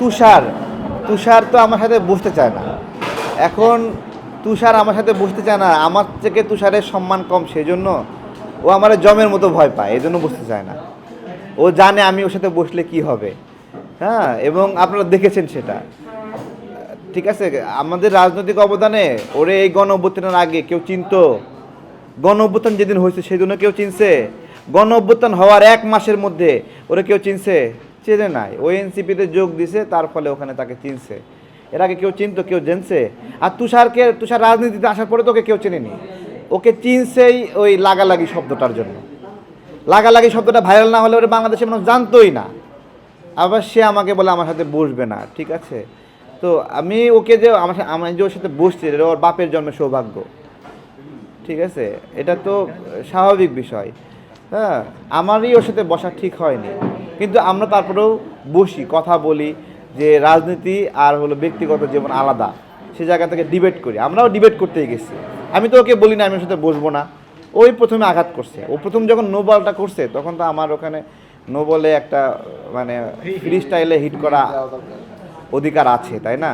তুষার তুষার তো আমার সাথে বসতে চায় না। এখন তুষার আমার সাথে বসতে চায় না, আমার থেকে তুষারের সম্মান কম সেই জন্য ও আমার জমের মতো ভয় পায় এই জন্য বসতে চায় না। ও জানে আমি ওর সাথে বসলে কি হবে। হ্যাঁ এবং আপনারা দেখেছেন সেটা। ঠিক আছে, আমাদের রাজনৈতিক অবদানে ওরে এই গণ অভ্যুত্থানের আগে কেউ চিনতো? গণ অভ্যুত্থান যেদিন হয়েছে, সেদিনও কেউ চিনছে? গণ অভ্যুত্থান হওয়ার এক মাসের মধ্যে ওরে কেউ চিনছে? চেনে নাই। ও এনসিপিতে যোগ দিছে, তার ফলে ওখানে তাকে চিনছে। এর আগে কেউ চিনতো, কেউ জেনছে। আর তুষারকে, তুষার রাজনীতিতে আসার পরে তো ওকে কেউ চেনেনি। ওকে চিনছেই ওই লাগালাগি শব্দটার জন্য। লাগালাগি শব্দটা ভাইরাল না হলে ওরে বাংলাদেশের মানুষ জানতোই না। আবার সে আমাকে বলে, আমার সাথে বসবে না। ঠিক আছে? তো আমি ওকে যে, আমার আমি যে ওর সাথে বসছি, এটা ওর বাপের জন্মের সৌভাগ্য। ঠিক আছে? এটা তো স্বাভাবিক বিষয়। হ্যাঁ আমারই ওর সাথে বসা ঠিক হয়নি। কিন্তু আমরা তারপরেও বসি কথা বলি যে রাজনীতি আর হলো ব্যক্তিগত জীবন আলাদা। সে জায়গা থেকে ডিবেট করি। আমরাও ডিবেট করতেই গেছি। আমি তো ওকে বলি না আমি ওর সাথে বসবো না। ওই প্রথমে আঘাত করছে। ও প্রথম যখন নো বলটা করছে তখন তো আমার ওখানে নো বলে একটা মানে ফ্রি স্টাইলে হিট করা অধিকার আছে তাই না?